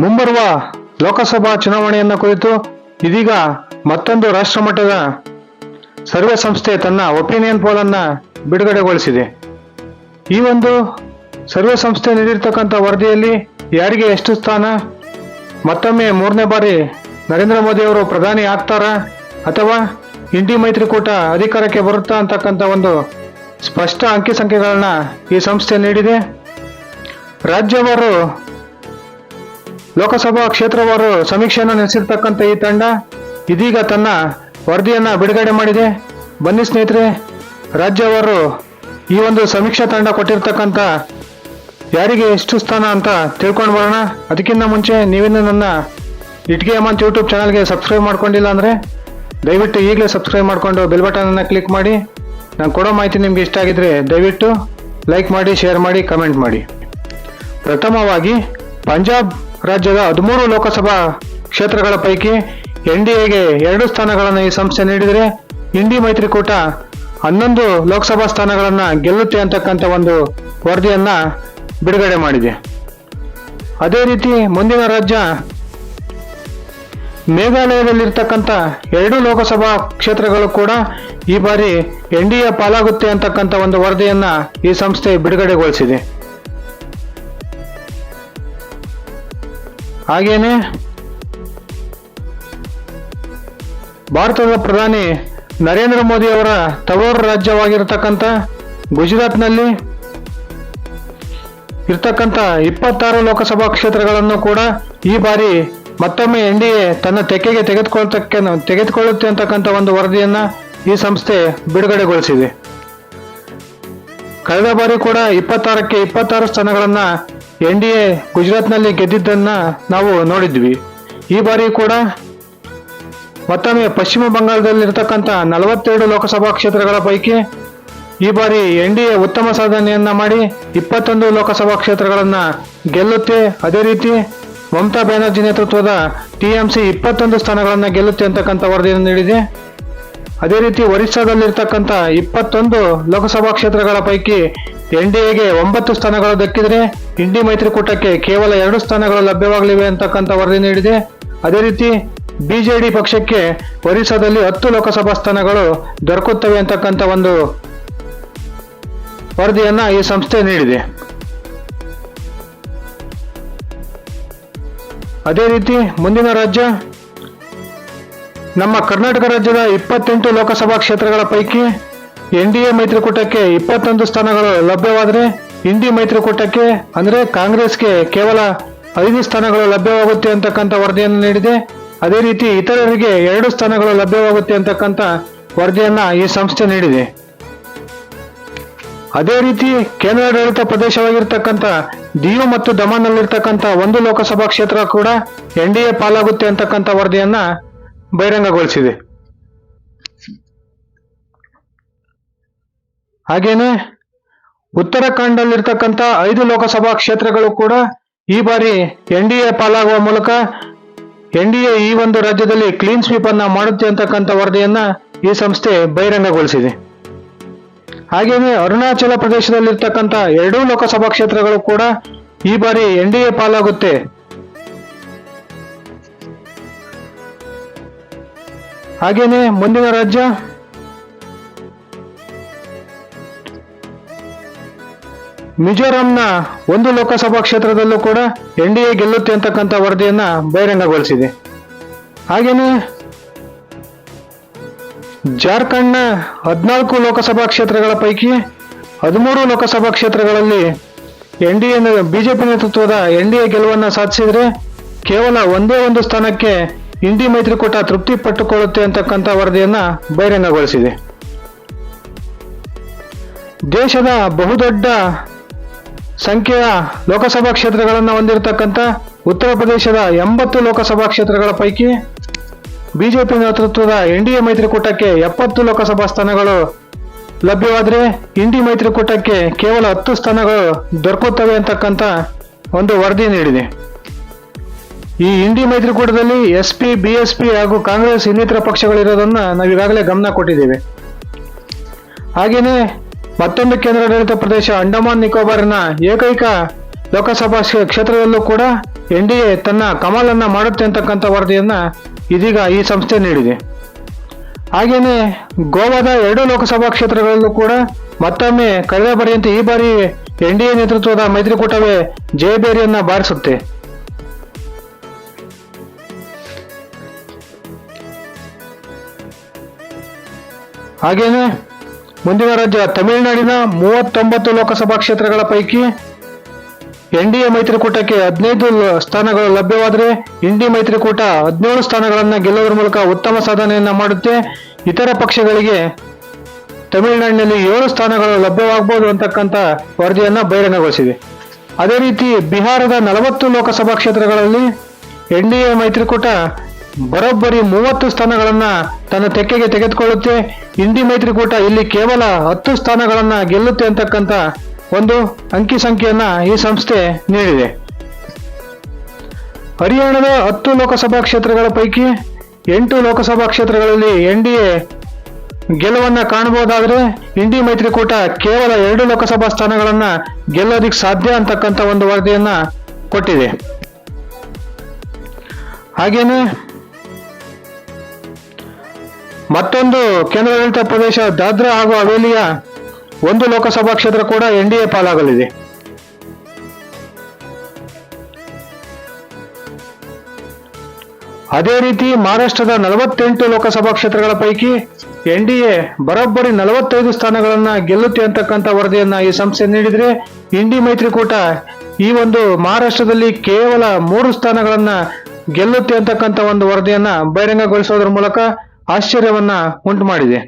ಮುಂಬರುವ ಲೋಕಸಭಾ ಚುನಾವಣೆಯನ್ನ ಕುರಿತು ಇದೀಗ ಮತ್ತೊಂದು ರಾಷ್ಟ್ರಮಟ್ಟದ ಸರ್ವೆ ಸಂಸ್ಥೆ ತನ್ನ ಒಪಿನಿಯನ್ ಪೋಲ್ ಅನ್ನ ಬಿಡುಗಡೆಗೊಳಿಸಿದೆ. ಈ ಒಂದು ಸರ್ವೆ ಸಂಸ್ಥೆ ನೀಡಿರ್ತಕ್ಕಂಥ ವರದಿಯಲ್ಲಿ ಯಾರಿಗೆ ಎಷ್ಟು ಸ್ಥಾನ, ಮತ್ತೊಮ್ಮೆ ಮೂರನೇ ಬಾರಿ ನರೇಂದ್ರ ಮೋದಿ ಅವರು ಪ್ರಧಾನಿ ಆಗ್ತಾರಾ ಅಥವಾ ಇಂಡಿ ಮೈತ್ರಿಕೂಟ ಅಧಿಕಾರಕ್ಕೆ ಬರುತ್ತಾ ಅಂತಕ್ಕಂಥ ಒಂದು ಸ್ಪಷ್ಟ ಅಂಕಿ ಸಂಖ್ಯೆಗಳನ್ನ ಈ ಸಂಸ್ಥೆ ನೀಡಿದೆ. ರಾಜ್ಯವಾರು ಲೋಕಸಭಾ ಕ್ಷೇತ್ರವಾರು ಸಮೀಕ್ಷೆಯನ್ನು ನಡೆಸಿರ್ತಕ್ಕಂಥ ಈ ತಂಡ ಇದೀಗ ತನ್ನ ವರದಿಯನ್ನು ಬಿಡುಗಡೆ ಮಾಡಿದೆ. ಬನ್ನಿ ಸ್ನೇಹಿತರೆ, ರಾಜ್ಯವಾರು ಈ ಒಂದು ಸಮೀಕ್ಷಾ ತಂಡ ಕೊಟ್ಟಿರ್ತಕ್ಕಂಥ ಯಾರಿಗೆ ಎಷ್ಟು ಸ್ಥಾನ ಅಂತ ತಿಳ್ಕೊಂಡು ಬರೋಣ. ಅದಕ್ಕಿಂತ ಮುಂಚೆ ನೀವಿನ್ನೂ ನನ್ನ ಇಟ್ಗೆ ಅಮಂತ್ ಯೂಟ್ಯೂಬ್ ಚಾನಲ್ಗೆ ಸಬ್ಸ್ಕ್ರೈಬ್ ಮಾಡ್ಕೊಂಡಿಲ್ಲ ಅಂದರೆ ದಯವಿಟ್ಟು ಈಗಲೇ ಸಬ್ಸ್ಕ್ರೈಬ್ ಮಾಡಿಕೊಂಡು ಬೆಲ್ ಬಟನನ್ನು ಕ್ಲಿಕ್ ಮಾಡಿ. ನಾನು ಕೊಡೋ ಮಾಹಿತಿ ನಿಮ್ಗೆ ಇಷ್ಟ ಆಗಿದ್ರೆ ದಯವಿಟ್ಟು ಲೈಕ್ ಮಾಡಿ, ಶೇರ್ ಮಾಡಿ, ಕಮೆಂಟ್ ಮಾಡಿ. ಪ್ರಥಮವಾಗಿ ಪಂಜಾಬ್ ರಾಜ್ಯದ ಹದಿಮೂರು ಲೋಕಸಭಾ ಕ್ಷೇತ್ರಗಳ ಪೈಕಿ ಎನ್ ಡಿ ಎಗೆ ಎರಡು ಸ್ಥಾನಗಳನ್ನು ಈ ಸಂಸ್ಥೆ ನೀಡಿದರೆ ಇಂಡಿ ಮೈತ್ರಿಕೂಟ ಹನ್ನೊಂದು ಲೋಕಸಭಾ ಸ್ಥಾನಗಳನ್ನು ಗೆಲ್ಲುತ್ತೆ ಅಂತಕ್ಕಂಥ ಒಂದು ವರದಿಯನ್ನು ಬಿಡುಗಡೆ ಮಾಡಿದೆ. ಅದೇ ರೀತಿ ಮುಂದಿನ ರಾಜ್ಯ ಮೇಘಾಲಯದಲ್ಲಿರ್ತಕ್ಕಂಥ ಎರಡು ಲೋಕಸಭಾ ಕ್ಷೇತ್ರಗಳು ಕೂಡ ಈ ಬಾರಿ ಎನ್ ಡಿ ಎ ಪಾಲಾಗುತ್ತೆ ಅಂತಕ್ಕಂಥ ಒಂದು ವರದಿಯನ್ನು ಈ ಸಂಸ್ಥೆ ಬಿಡುಗಡೆಗೊಳಿಸಿದೆ. ಹಾಗೇನೆ ಭಾರತದ ಪ್ರಧಾನಿ ನರೇಂದ್ರ ಮೋದಿ ಅವರ ತವರೂರು ರಾಜ್ಯವಾಗಿರ್ತಕ್ಕಂಥ ಗುಜರಾತ್ನಲ್ಲಿ ಇರ್ತಕ್ಕಂಥ ಇಪ್ಪತ್ತಾರು ಲೋಕಸಭಾ ಕ್ಷೇತ್ರಗಳನ್ನು ಕೂಡ ಈ ಬಾರಿ ಮತ್ತೊಮ್ಮೆ ಎನ್ ಡಿ ಎ ತನ್ನ ತೆಕ್ಕೆಗೆ ತೆಗೆದುಕೊಳ್ತಕ್ಕ, ತೆಗೆದುಕೊಳ್ಳುತ್ತೆ ಅಂತಕ್ಕಂಥ ಒಂದು ವರದಿಯನ್ನು ಈ ಸಂಸ್ಥೆ ಬಿಡುಗಡೆಗೊಳಿಸಿದೆ. ಕಳೆದ ಬಾರಿ ಕೂಡ ಇಪ್ಪತ್ತಾರಕ್ಕೆ ಇಪ್ಪತ್ತಾರು ಸ್ಥಾನಗಳನ್ನ ಎನ್ ಡಿ ಎ ಗುಜರಾತ್ನಲ್ಲಿ ಗೆದ್ದಿದ್ದನ್ನ ನಾವು ನೋಡಿದ್ವಿ. ಈ ಬಾರಿ ಕೂಡ ಮತ್ತೊಮ್ಮೆ ಪಶ್ಚಿಮ ಬಂಗಾಳದಲ್ಲಿರ್ತಕ್ಕಂಥ ನಲವತ್ತೆರಡು ಲೋಕಸಭಾ ಕ್ಷೇತ್ರಗಳ ಪೈಕಿ ಈ ಬಾರಿ ಎನ್ ಡಿ ಎ ಉತ್ತಮ ಸಾಧನೆಯನ್ನ ಮಾಡಿ ಇಪ್ಪತ್ತೊಂದು ಲೋಕಸಭಾ ಕ್ಷೇತ್ರಗಳನ್ನು ಗೆಲ್ಲುತ್ತೆ. ಅದೇ ರೀತಿ ಮಮತಾ ಬ್ಯಾನರ್ಜಿ ನೇತೃತ್ವದ ಟಿಎಂಸಿ ಇಪ್ಪತ್ತೊಂದು ಸ್ಥಾನಗಳನ್ನು ಗೆಲ್ಲುತ್ತೆ ಅಂತಕ್ಕಂಥ ವರದಿಯನ್ನು ನೀಡಿದೆ. ಅದೇ ರೀತಿ ಒರಿಸ್ಸಾದಲ್ಲಿರ್ತಕ್ಕಂಥ ಇಪ್ಪತ್ತೊಂದು ಲೋಕಸಭಾ ಕ್ಷೇತ್ರಗಳ ಪೈಕಿ ಎನ್ ಡಿ ಎಗೆ ಒಂಬತ್ತು ಸ್ಥಾನಗಳು ದಕ್ಕಿದರೆ ಇಂಡಿ ಮೈತ್ರಿಕೂಟಕ್ಕೆ ಕೇವಲ ಎರಡು ಸ್ಥಾನಗಳು ಲಭ್ಯವಾಗಲಿವೆ ಅಂತಕ್ಕಂಥ ವರದಿ ನೀಡಿದೆ. ಅದೇ ರೀತಿ ಬಿಜೆಡಿ ಪಕ್ಷಕ್ಕೆ ಒರಿಸ್ಸಾದಲ್ಲಿ ಹತ್ತು ಲೋಕಸಭಾ ಸ್ಥಾನಗಳು ದೊರಕುತ್ತವೆ ಅಂತಕ್ಕಂಥ ಒಂದು ವರದಿಯನ್ನ ಈ ಸಂಸ್ಥೆ ನೀಡಿದೆ. ಅದೇ ರೀತಿ ಮುಂದಿನ ರಾಜ್ಯ ನಮ್ಮ ಕರ್ನಾಟಕ ರಾಜ್ಯದ ಇಪ್ಪತ್ತೆಂಟು ಲೋಕಸಭಾ ಕ್ಷೇತ್ರಗಳ ಪೈಕಿ ಎನ್ ಡಿ ಎ ಮೈತ್ರಿಕೂಟಕ್ಕೆ ಇಪ್ಪತ್ತೊಂದು ಸ್ಥಾನಗಳು ಲಭ್ಯವಾದರೆ ಇಂಡಿ ಮೈತ್ರಿಕೂಟಕ್ಕೆ, ಅಂದರೆ ಕಾಂಗ್ರೆಸ್ಗೆ ಕೇವಲ ಐದು ಸ್ಥಾನಗಳು ಲಭ್ಯವಾಗುತ್ತೆ ಅಂತಕ್ಕಂಥ ವರದಿಯನ್ನು ನೀಡಿದೆ. ಅದೇ ರೀತಿ ಇತರರಿಗೆ ಎರಡು ಸ್ಥಾನಗಳು ಲಭ್ಯವಾಗುತ್ತೆ ಅಂತಕ್ಕಂಥ ವರದಿಯನ್ನು ಈ ಸಂಸ್ಥೆ ನೀಡಿದೆ. ಅದೇ ರೀತಿ ಕೇಂದ್ರಾಡಳಿತ ಪ್ರದೇಶವಾಗಿರ್ತಕ್ಕಂಥ ದಿಯು ಮತ್ತು ದಮನ್ನಲ್ಲಿರ್ತಕ್ಕಂಥ ಒಂದು ಲೋಕಸಭಾ ಕ್ಷೇತ್ರ ಕೂಡ ಎನ್ ಡಿ ಎ ಪಾಲಾಗುತ್ತೆ ಅಂತಕ್ಕಂಥ ವರದಿಯನ್ನ ಬಹಿರಂಗಗೊಳಿಸಿದೆ. ಹಾಗೇನೆ ಉತ್ತರಾಖಂಡಲ್ಲಿರ್ತಕ್ಕಂಥ ಐದು ಲೋಕಸಭಾ ಕ್ಷೇತ್ರಗಳು ಕೂಡ ಈ ಬಾರಿ ಎನ್ ಡಿ ಎ ಪಾಲಾಗುವ ಮೂಲಕ ಎನ್ ಡಿ ಎ ಈ ಒಂದು ರಾಜ್ಯದಲ್ಲಿ ಕ್ಲೀನ್ ಸ್ವೀಪ್ ಅನ್ನ ಮಾಡುತ್ತೆ ಅಂತಕ್ಕಂಥ ವರದಿಯನ್ನ ಈ ಸಂಸ್ಥೆ ಬಹಿರಂಗಗೊಳಿಸಿದೆ. ಹಾಗೆಯೇ ಅರುಣಾಚಲ ಪ್ರದೇಶದಲ್ಲಿರ್ತಕ್ಕಂಥ ಎರಡೂ ಲೋಕಸಭಾ ಕ್ಷೇತ್ರಗಳು ಕೂಡ ಈ ಬಾರಿ ಎನ್ ಡಿ ಎ ಪಾಲಾಗುತ್ತೆ ಹಾಗೇನೆ ಮುಂದಿನ ರಾಜ್ಯ? ಮಿಜೋರಾಂನ ಒಂದು ಲೋಕಸಭಾ ಕ್ಷೇತ್ರದಲ್ಲೂ ಕೂಡ ಎನ್ ಡಿ ಎ ಗೆಲ್ಲುತ್ತೆ ಅಂತಕ್ಕಂಥ ವರದಿಯನ್ನ ಬಹಿರಂಗಗೊಳಿಸಿದೆ. ಹಾಗೇನೆ ಜಾರ್ಖಂಡ್ನ ಹದಿನಾಲ್ಕು ಲೋಕಸಭಾ ಕ್ಷೇತ್ರಗಳ ಪೈಕಿ ಹದಿಮೂರು ಲೋಕಸಭಾ ಕ್ಷೇತ್ರಗಳಲ್ಲಿ ಎನ್ ಡಿ ಎ ಬಿಜೆಪಿ ನೇತೃತ್ವದ ಎನ್ ಡಿ ಎ ಗೆಲುವನ್ನು ಸಾಧಿಸಿದರೆ ಕೇವಲ ಒಂದೇ ಒಂದು ಸ್ಥಾನಕ್ಕೆ ಇಂಡಿ ಮೈತ್ರಿಕೂಟ ತೃಪ್ತಿ ಪಟ್ಟುಕೊಳ್ಳುತ್ತೆ ಅಂತಕ್ಕಂಥ ವರದಿಯನ್ನ ಬಹಿರಂಗಗೊಳಿಸಿದೆ. ದೇಶದ ಬಹುದೊಡ್ಡ ಸಂಖ್ಯೆಯ ಲೋಕಸಭಾ ಕ್ಷೇತ್ರಗಳನ್ನು ಹೊಂದಿರತಕ್ಕಂಥ ಉತ್ತರ ಪ್ರದೇಶದ ಎಂಬತ್ತು ಲೋಕಸಭಾ ಕ್ಷೇತ್ರಗಳ ಪೈಕಿ ಬಿಜೆಪಿ ನೇತೃತ್ವದ ಎನ್ ಡಿ ಎ ಮೈತ್ರಿಕೂಟಕ್ಕೆ ಎಪ್ಪತ್ತು ಲೋಕಸಭಾ ಸ್ಥಾನಗಳು ಲಭ್ಯವಾದರೆ ಇಂಡಿ ಮೈತ್ರಿಕೂಟಕ್ಕೆ ಕೇವಲ ಹತ್ತು ಸ್ಥಾನಗಳು ದೊರಕುತ್ತವೆ ಅಂತಕ್ಕಂಥ ಒಂದು ವರದಿ ನೀಡಿದೆ. ಈ INDI ಮೈತ್ರಿಕೂಟದಲ್ಲಿ S P, B S P ಹಾಗೂ ಕಾಂಗ್ರೆಸ್ ಇನ್ನಿತರ ಪಕ್ಷಗಳಿರೋದನ್ನ ನಾವು ಈಗಾಗಲೇ ಗಮನ ಕೊಟ್ಟಿದ್ದೇವೆ. ಹಾಗೆಯೇ ಮತ್ತೊಂದು ಕೇಂದ್ರಾಡಳಿತ ಪ್ರದೇಶ ಅಂಡಮಾನ್ ನಿಕೋಬಾರ್ನ ಏಕೈಕ ಲೋಕಸಭಾ ಕ್ಷೇ- ಕ್ಷೇತ್ರದಲ್ಲೂ ಕೂಡ ಎನ್ ಡಿ ಎ ತನ್ನ ಕಮಲನ್ನ ಮಾಡುತ್ತೆ ಅಂತಕ್ಕಂಥ ವರದಿಯನ್ನ ಇದೀಗ ಈ ಸಂಸ್ಥೆ ನೀಡಿದೆ. ಹಾಗೆಯೇ ಗೋವಾದ ಎರಡು ಲೋಕಸಭಾ ಕ್ಷೇತ್ರಗಳಲ್ಲೂ ಕೂಡ ಮತ್ತೊಮ್ಮೆ ಕಳೆದ ಬಾರಿಯಂತೆ ಈ ಬಾರಿ ಎನ್ ಡಿ ಎ ನೇತೃತ್ವದ ಮೈತ್ರಿಕೂಟವೇ ಜಯಬೇರಿಯನ್ನ ಬಾರಿಸುತ್ತೆ. ಹಾಗೇನೆ ಮುಂದಿನ ರಾಜ್ಯ ತಮಿಳುನಾಡಿನ ಮೂವತ್ತೊಂಬತ್ತು ಲೋಕಸಭಾ ಕ್ಷೇತ್ರಗಳ ಪೈಕಿ ಎನ್ ಡಿ ಎ ಮೈತ್ರಿಕೂಟಕ್ಕೆ ಹದಿನೈದು ಸ್ಥಾನಗಳು ಲಭ್ಯವಾದರೆ ಇಂಡಿ ಮೈತ್ರಿಕೂಟ ಹದಿನೇಳು ಸ್ಥಾನಗಳನ್ನು ಗೆಲ್ಲುವುದರ ಮೂಲಕ ಉತ್ತಮ ಸಾಧನೆಯನ್ನು ಮಾಡುತ್ತೆ. ಇತರ ಪಕ್ಷಗಳಿಗೆ ತಮಿಳುನಾಡಿನಲ್ಲಿ ಏಳು ಸ್ಥಾನಗಳು ಲಭ್ಯವಾಗಬಹುದು ಅಂತಕ್ಕಂಥ ವರದಿಯನ್ನು ಬಹಿರಂಗಗೊಳಿಸಿದೆ. ಅದೇ ರೀತಿ ಬಿಹಾರದ ನಲವತ್ತು ಲೋಕಸಭಾ ಕ್ಷೇತ್ರಗಳಲ್ಲಿ ಎನ್ ಡಿ ಎ ಮೈತ್ರಿಕೂಟ ಬರೋಬ್ಬರಿ ಮೂವತ್ತು ಸ್ಥಾನಗಳನ್ನ ತನ್ನ ತೆಕ್ಕೆಗೆ ತೆಗೆದುಕೊಳ್ಳುತ್ತೆ. ಇಂಡಿ ಮೈತ್ರಿಕೂಟ ಇಲ್ಲಿ ಕೇವಲ ಹತ್ತು ಸ್ಥಾನಗಳನ್ನ ಗೆಲ್ಲುತ್ತೆ ಅಂತಕ್ಕಂಥ ಒಂದು ಅಂಕಿ ಸಂಖ್ಯೆಯನ್ನ ಈ ಸಂಸ್ಥೆ ನೀಡಿದೆ. ಹರಿಯಾಣದ ಹತ್ತು ಲೋಕಸಭಾ ಕ್ಷೇತ್ರಗಳ ಪೈಕಿ ಎಂಟು ಲೋಕಸಭಾ ಕ್ಷೇತ್ರಗಳಲ್ಲಿ ಎನ್ ಡಿ ಎ ಗೆಲುವನ್ನ ಕಾಣಬಹುದಾದ್ರೆ ಇಂಡಿ ಮೈತ್ರಿಕೂಟ ಕೇವಲ ಎರಡು ಲೋಕಸಭಾ ಸ್ಥಾನಗಳನ್ನ ಗೆಲ್ಲೋದಿಕ್ಕೆ ಸಾಧ್ಯ ಅಂತಕ್ಕಂಥ ಒಂದು ವರದಿಯನ್ನ ಕೊಟ್ಟಿದೆ. ಹಾಗೇನೆ ಮತ್ತೊಂದು ಕೇಂದ್ರಾಡಳಿತ ಪ್ರದೇಶ ದಾದ್ರಾ ಹಾಗೂ ಹವೇಲಿಯ ಒಂದು ಲೋಕಸಭಾ ಕ್ಷೇತ್ರ ಕೂಡ ಎನ್ ಡಿ ಎ ಪಾಲಾಗಲಿದೆ. ಅದೇ ರೀತಿ ಮಹಾರಾಷ್ಟ್ರದ ನಲವತ್ತೆಂಟು ಲೋಕಸಭಾ ಕ್ಷೇತ್ರಗಳ ಪೈಕಿ ಎನ್ ಡಿ ಎ ಬರೋಬ್ಬರಿ ನಲವತ್ತೈದು ಸ್ಥಾನಗಳನ್ನು ಗೆಲ್ಲುತ್ತೆ ಅಂತಕ್ಕಂಥ ವರದಿಯನ್ನ ಈ ಸಂಸ್ಥೆ ನೀಡಿದ್ರೆ ಇಂಡಿ ಮೈತ್ರಿಕೂಟ ಈ ಒಂದು ಮಹಾರಾಷ್ಟ್ರದಲ್ಲಿ ಕೇವಲ ಮೂರು ಸ್ಥಾನಗಳನ್ನ ಗೆಲ್ಲುತ್ತೆ ಅಂತಕ್ಕಂಥ ಒಂದು ವರದಿಯನ್ನ ಬಹಿರಂಗಗೊಳಿಸೋದ್ರ ಮೂಲಕ ಆಶ್ಚರ್ಯವನ್ನ ಉಂಟು ಮಾಡಿದೆ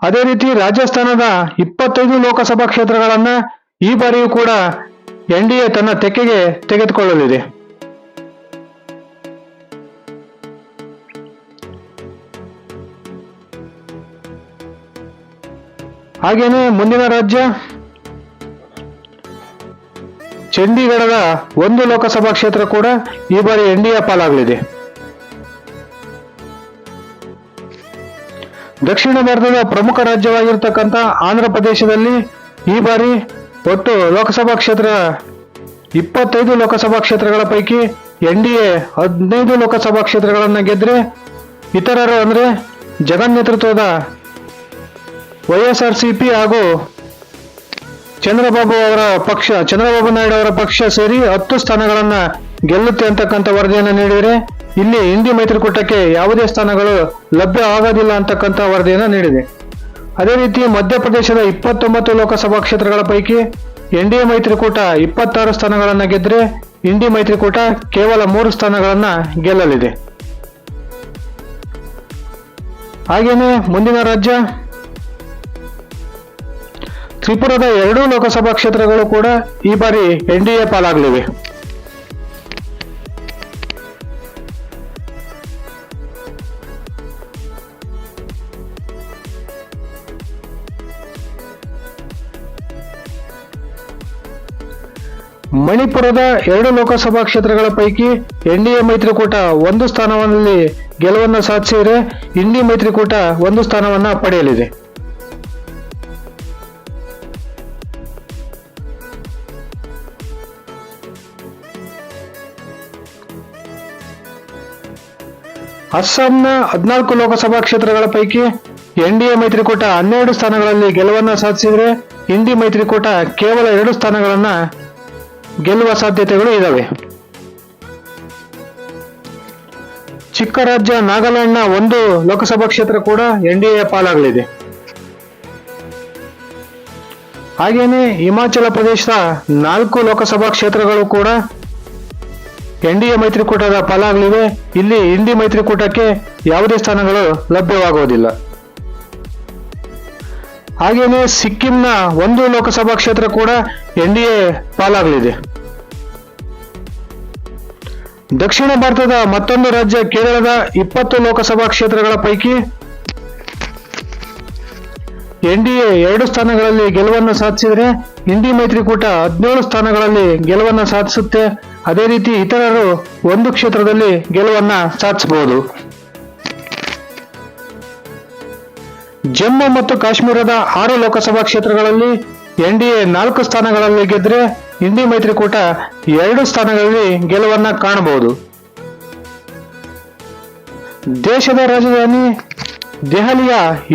ಅದೇ ರೀತಿ ರಾಜಸ್ಥಾನದ ಇಪ್ಪತ್ತೈದು ಲೋಕಸಭಾ ಕ್ಷೇತ್ರಗಳನ್ನ ಈ ಬಾರಿಯೂ ಕೂಡ ಎನ್ ಡಿ ಎ ತನ್ನ ತೆಕ್ಕೆಗೆ ತೆಗೆದುಕೊಳ್ಳಲಿದೆ. ಹಾಗೇನೆ ಮುಂದಿನ ರಾಜ್ಯ ಚಂಡೀಗಢದ ಒಂದು ಲೋಕಸಭಾ ಕ್ಷೇತ್ರ ಕೂಡ ಈ ಬಾರಿ ಎನ್ ಡಿ ಎ ಪಾಲಾಗಲಿದೆ. ದಕ್ಷಿಣ ಭಾರತದ ಪ್ರಮುಖ ರಾಜ್ಯವಾಗಿರ್ತಕ್ಕಂಥ ಆಂಧ್ರ ಪ್ರದೇಶದಲ್ಲಿ ಈ ಬಾರಿ ಒಟ್ಟು ಲೋಕಸಭಾ ಕ್ಷೇತ್ರ ಇಪ್ಪತ್ತೈದು ಲೋಕಸಭಾ ಕ್ಷೇತ್ರಗಳ ಪೈಕಿ ಎನ್ ಡಿ ಎ ಹದಿನೈದು ಲೋಕಸಭಾ ಕ್ಷೇತ್ರಗಳನ್ನು ಗೆದ್ದರೆ ಇತರರು ಅಂದರೆ ಜಗನ್ ನೇತೃತ್ವದ Y S R C P ಹಾಗೂ ಚಂದ್ರಬಾಬು ಅವರ ಪಕ್ಷ, ಚಂದ್ರಬಾಬು ನಾಯ್ಡು ಅವರ ಪಕ್ಷ ಸೇರಿ ಹತ್ತು ಸ್ಥಾನಗಳನ್ನು ಗೆಲ್ಲುತ್ತೆ ಅಂತಕ್ಕಂಥ ವರದಿಯನ್ನು ನೀಡಿದರೆ ಇಲ್ಲಿ ಹಿಂದಿ ಮೈತ್ರಿಕೂಟಕ್ಕೆ ಯಾವುದೇ ಸ್ಥಾನಗಳು ಲಭ್ಯ ಆಗೋದಿಲ್ಲ ಅಂತಕ್ಕಂಥ ವರದಿಯನ್ನು ನೀಡಿದೆ. ಅದೇ ರೀತಿ ಮಧ್ಯಪ್ರದೇಶದ ಇಪ್ಪತ್ತೊಂಬತ್ತು ಲೋಕಸಭಾ ಕ್ಷೇತ್ರಗಳ ಪೈಕಿ ಎನ್ ಡಿ ಎ ಮೈತ್ರಿಕೂಟ ಇಪ್ಪತ್ತಾರು ಸ್ಥಾನಗಳನ್ನು ಗೆದ್ದರೆ ಇಂಡಿ ಮೈತ್ರಿಕೂಟ ಕೇವಲ ಮೂರು ಸ್ಥಾನಗಳನ್ನು ಗೆಲ್ಲಲಿದೆ. ಹಾಗೆಯೇ ಮುಂದಿನ ರಾಜ್ಯ. ತ್ರಿಪುರದ ಎರಡೂ ಲೋಕಸಭಾ ಕ್ಷೇತ್ರಗಳು ಕೂಡ ಈ ಬಾರಿ ಎನ್ ಡಿ ಎ ಪಾಲಾಗಲಿವೆ. ಮಣಿಪುರದ ಎರಡು ಲೋಕಸಭಾ ಕ್ಷೇತ್ರಗಳ ಪೈಕಿ ಎನ್ ಡಿ ಎ ಮೈತ್ರಿಕೂಟ ಒಂದು ಸ್ಥಾನವನ್ನಲ್ಲಿ ಗೆಲುವನ್ನು ಸಾಧಿಸಿದರೆ ಇಂಡಿ ಮೈತ್ರಿಕೂಟ ಒಂದು ಸ್ಥಾನವನ್ನು ಪಡೆಯಲಿದೆ. ಅಸ್ಸಾಂನ ಹದಿನಾಲ್ಕು ಲೋಕಸಭಾ ಕ್ಷೇತ್ರಗಳ ಪೈಕಿ ಎನ್ ಡಿ ಎ ಮೈತ್ರಿಕೂಟ ಹನ್ನೆರಡು ಸ್ಥಾನಗಳಲ್ಲಿ ಗೆಲುವನ್ನು ಸಾಧಿಸಿದರೆ ಇಂಡಿ ಮೈತ್ರಿಕೂಟ ಕೇವಲ ಎರಡು ಸ್ಥಾನಗಳನ್ನ ಗೆಲ್ಲುವ ಸಾಧ್ಯತೆಗಳು ಇದಾವೆ. ಚಿಕ್ಕ ರಾಜ್ಯ ನಾಗಾಲ್ಯಾಂಡ್ನ ಒಂದು ಲೋಕಸಭಾ ಕ್ಷೇತ್ರ ಕೂಡ ಎನ್ ಡಿ ಎ ಪಾಲಾಗಲಿದೆ. ಹಾಗೇನೆ ಹಿಮಾಚಲ ಪ್ರದೇಶದ ನಾಲ್ಕು ಲೋಕಸಭಾ ಕ್ಷೇತ್ರಗಳು ಕೂಡ ಎನ್ ಡಿ ಎ ಮೈತ್ರಿಕೂಟದ ಪಾಲಾಗಲಿವೆ. ಇಲ್ಲಿ ಹಿಂದಿ ಮೈತ್ರಿಕೂಟಕ್ಕೆ ಯಾವುದೇ ಸ್ಥಾನಗಳು ಲಭ್ಯವಾಗುವುದಿಲ್ಲ. ಹಾಗೇನೆ ಸಿಕ್ಕಿಂನ ಒಂದು ಲೋಕಸಭಾ ಕ್ಷೇತ್ರ ಕೂಡ ಎನ್ ಡಿ ಎ ಪಾಲಾಗಲಿದೆ. ದಕ್ಷಿಣ ಭಾರತದ ಮತ್ತೊಂದು ರಾಜ್ಯ ಕೇರಳದ ಇಪ್ಪತ್ತು ಲೋಕಸಭಾ ಕ್ಷೇತ್ರಗಳ ಪೈಕಿ ಎನ್ ಡಿ ಎ ಎರಡು ಸ್ಥಾನಗಳಲ್ಲಿ ಗೆಲುವನ್ನು ಸಾಧಿಸಿದರೆ ಇಂಡಿ ಮೈತ್ರಿಕೂಟ ಹದಿನೇಳು ಸ್ಥಾನಗಳಲ್ಲಿ ಗೆಲುವನ್ನು ಸಾಧಿಸುತ್ತೆ. ಅದೇ ರೀತಿ ಇತರರು ಒಂದು ಕ್ಷೇತ್ರದಲ್ಲಿ ಗೆಲುವನ್ನು ಸಾಧಿಸಬಹುದು. ಜಮ್ಮು ಮತ್ತು ಕಾಶ್ಮೀರದ ಆರು ಲೋಕಸಭಾ ಕ್ಷೇತ್ರಗಳಲ್ಲಿ ಎನ್ ಡಿ ಎ ನಾಲ್ಕು ಸ್ಥಾನಗಳಲ್ಲಿ ಗೆದ್ದರೆ ಹಿಂದಿ ಮೈತ್ರಿಕೂಟ ಎರಡು ಸ್ಥಾನಗಳಲ್ಲಿ ಗೆಲುವನ್ನ ಕಾಣಬಹುದು. ದೇಶದ ರಾಜಧಾನಿ ದೆಹಲಿಯ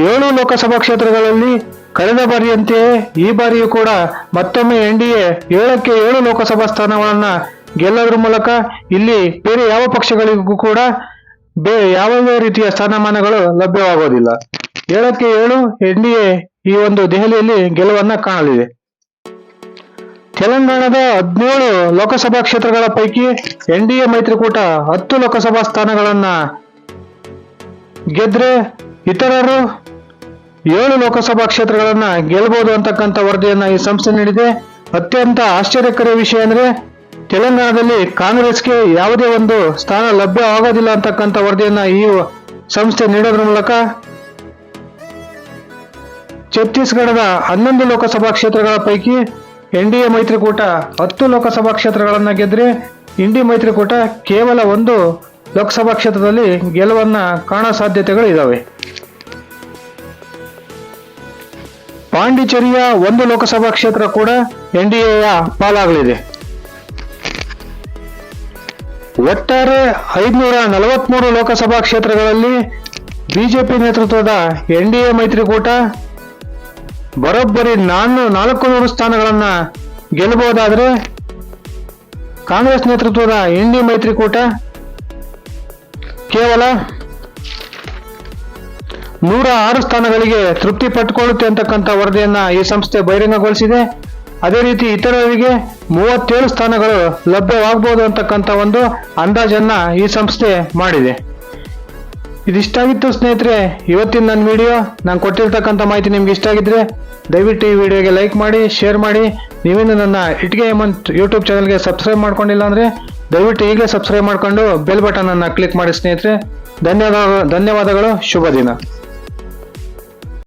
ಏಳು ಲೋಕಸಭಾ ಕ್ಷೇತ್ರಗಳಲ್ಲಿ ಕಳೆದ ಬಾರಿಯಂತೆಯೇ ಈ ಬಾರಿಯೂ ಕೂಡ ಮತ್ತೊಮ್ಮೆ ಎನ್ ಡಿ ಎ ಏಳಕ್ಕೆ ಏಳು ಲೋಕಸಭಾ ಸ್ಥಾನಗಳನ್ನು ಗೆಲ್ಲೋದ್ರ ಮೂಲಕ ಇಲ್ಲಿ ಬೇರೆ ಯಾವ ಪಕ್ಷಗಳಿಗೂ ಕೂಡ ಬೇ, ಯಾವುದೇ ರೀತಿಯ ಸ್ಥಾನಮಾನಗಳು ಲಭ್ಯವಾಗೋದಿಲ್ಲ. ಏಳಕ್ಕೆ ಏಳು ಎನ್ ಡಿ ಎ ಈ ಒಂದು ದೆಹಲಿಯಲ್ಲಿ ಗೆಲುವನ್ನ ಕಾಣಲಿದೆ. ತೆಲಂಗಾಣದ ಹದಿನೇಳು ಲೋಕಸಭಾ ಕ್ಷೇತ್ರಗಳ ಪೈಕಿ ಎನ್ ಡಿ ಎ ಮೈತ್ರಿಕೂಟ ಹತ್ತು ಲೋಕಸಭಾ ಸ್ಥಾನಗಳನ್ನ ಗೆದ್ರೆ ಇತರರು ಏಳು ಲೋಕಸಭಾ ಕ್ಷೇತ್ರಗಳನ್ನ ಗೆಲ್ಲಬಹುದು ಅಂತಕ್ಕಂಥ ವರದಿಯನ್ನ ಈ ಸಂಸ್ಥೆ ನೀಡಿದೆ. ಅತ್ಯಂತ ಆಶ್ಚರ್ಯಕರ ವಿಷಯ ಅಂದ್ರೆ ತೆಲಂಗಾಣದಲ್ಲಿ ಕಾಂಗ್ರೆಸ್ಗೆ ಯಾವುದೇ ಒಂದು ಸ್ಥಾನ ಲಭ್ಯವಾಗೋದಿಲ್ಲ ಅಂತಕ್ಕಂಥ ವರದಿಯನ್ನ ಈ ಸಂಸ್ಥೆ ನೀಡೋದ್ರ ಮೂಲಕ ಛತ್ತೀಸ್ಗಢದ ಹನ್ನೊಂದು ಲೋಕಸಭಾ ಕ್ಷೇತ್ರಗಳ ಪೈಕಿ ಎನ್ ಡಿ ಎ ಮೈತ್ರಿಕೂಟ ಹತ್ತು ಲೋಕಸಭಾ ಕ್ಷೇತ್ರಗಳನ್ನ ಗೆದ್ದರೆ ಇಂಡಿ ಮೈತ್ರಿಕೂಟ ಕೇವಲ ಒಂದು ಲೋಕಸಭಾ ಕ್ಷೇತ್ರದಲ್ಲಿ ಗೆಲುವನ್ನ ಕಾಣೋ ಸಾಧ್ಯತೆಗಳು ಇದ್ದಾವೆ ಪಾಂಡಿಚೇರಿಯ ಒಂದು ಲೋಕಸಭಾ ಕ್ಷೇತ್ರ ಕೂಡ ಎನ್ ಡಿ ಎಯ ಪಾಲಾಗಲಿದೆ. ಒಟ್ಟಾರೆ ಐದುನೂರ ನಲವತ್ಮೂರು ಲೋಕಸಭಾ ಕ್ಷೇತ್ರಗಳಲ್ಲಿ ಬಿಜೆಪಿ ನೇತೃತ್ವದ ಎನ್ ಡಿ ಎ ಮೈತ್ರಿಕೂಟ ಬರೋಬ್ಬರಿ ನಾನು ನಾಲ್ಕು ನೂರು ಸ್ಥಾನಗಳನ್ನು ಗೆಲ್ಲಬಹುದಾದ್ರೆ ಕಾಂಗ್ರೆಸ್ ನೇತೃತ್ವದ ಇಂಡಿ ಮೈತ್ರಿಕೂಟ ಕೇವಲ ನೂರ ಆರು ಸ್ಥಾನಗಳಿಗೆ ತೃಪ್ತಿ ಪಟ್ಟುಕೊಳ್ಳುತ್ತೆ ಅಂತಕ್ಕಂಥ ವರದಿಯನ್ನು ಈ ಸಂಸ್ಥೆ ಬಹಿರಂಗಗೊಳಿಸಿದೆ. ಅದೇ ರೀತಿ ಇತರರಿಗೆ ಮೂವತ್ತೇಳು ಸ್ಥಾನಗಳು ಲಭ್ಯವಾಗಬಹುದು ಅಂತಕ್ಕಂಥ ಒಂದು ಅಂದಾಜನ್ನ ಈ ಸಂಸ್ಥೆ ಮಾಡಿದೆ. ಇದಿಷ್ಟಾಗಿತ್ತು ಸ್ನೇಹಿತರೆ, ಇವತ್ತಿನ ನನ್ನ ವಿಡಿಯೋ ನಾನು ಕೊಟ್ಟಿರ್ತಕ್ಕಂಥ ಮಾಹಿತಿ ನಿಮ್ಗೆ ಇಷ್ಟ ಆಗಿದ್ರೆ ದಯವಿಟ್ಟು ಈ ವಿಡಿಯೋಗೆ ಲೈಕ್ ಮಾಡಿ ಶೇರ್ ಮಾಡಿ. ನೀವೇನು ನನ್ನ ಇಟ್ಗೆ ಹೇಮಂತ್ ಯೂಟ್ಯೂಬ್ ಚಾನಲ್ಗೆ ಸಬ್ಸ್ಕ್ರೈಬ್ ಮಾಡ್ಕೊಂಡಿಲ್ಲ ಅಂದರೆ ದಯವಿಟ್ಟು ಈಗಲೇ ಸಬ್ಸ್ಕ್ರೈಬ್ ಮಾಡ್ಕೊಂಡು ಬೆಲ್ ಬಟನನ್ನು ಕ್ಲಿಕ್ ಮಾಡಿ ಸ್ನೇಹಿತರೆ. ಧನ್ಯವಾದ, ಧನ್ಯವಾದಗಳು, ಶುಭ ದಿನ.